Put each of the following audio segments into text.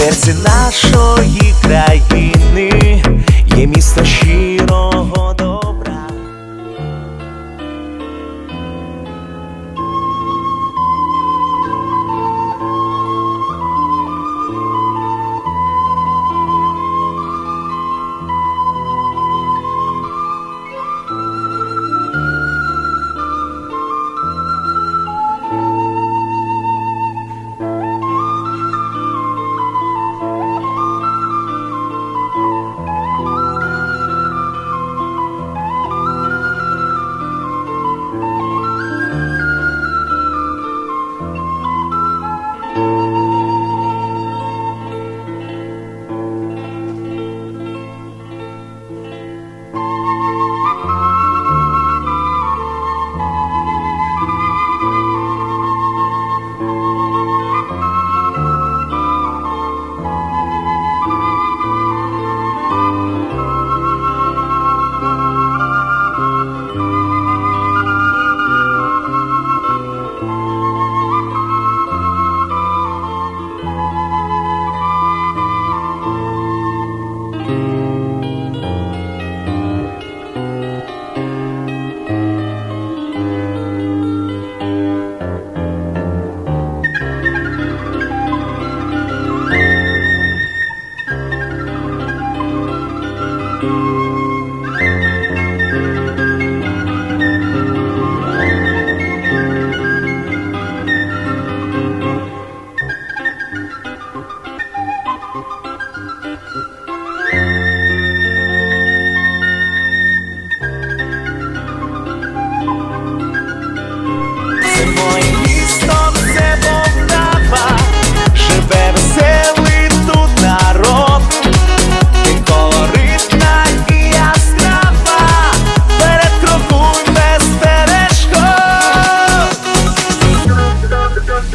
серці нашої країни є місто щирого добра.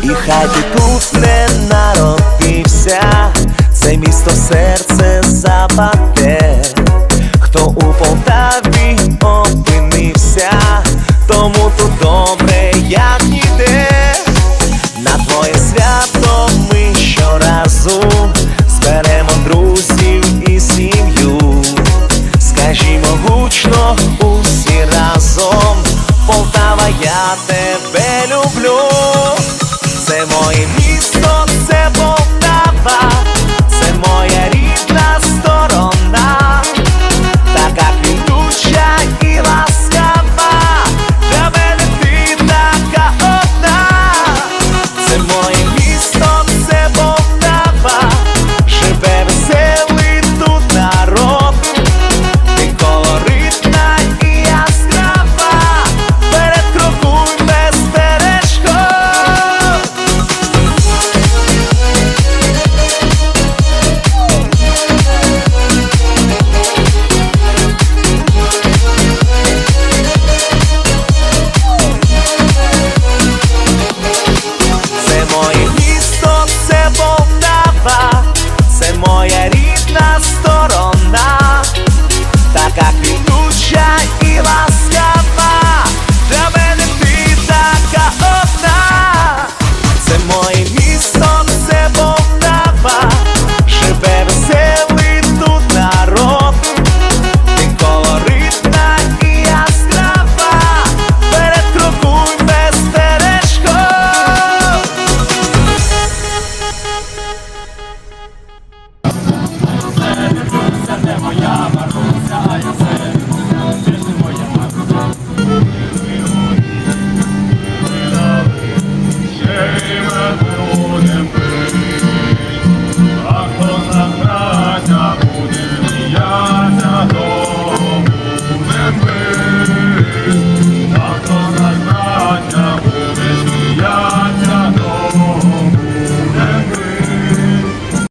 І хай тут не народився, це місто серце западе, хто у Полтаві опинився, тому тут добре, як ніде. На твоє свято ми щоразу зберемо друзів і сім'ю. Скажімо, гучно усі разом, Полтава, я тебе люблю.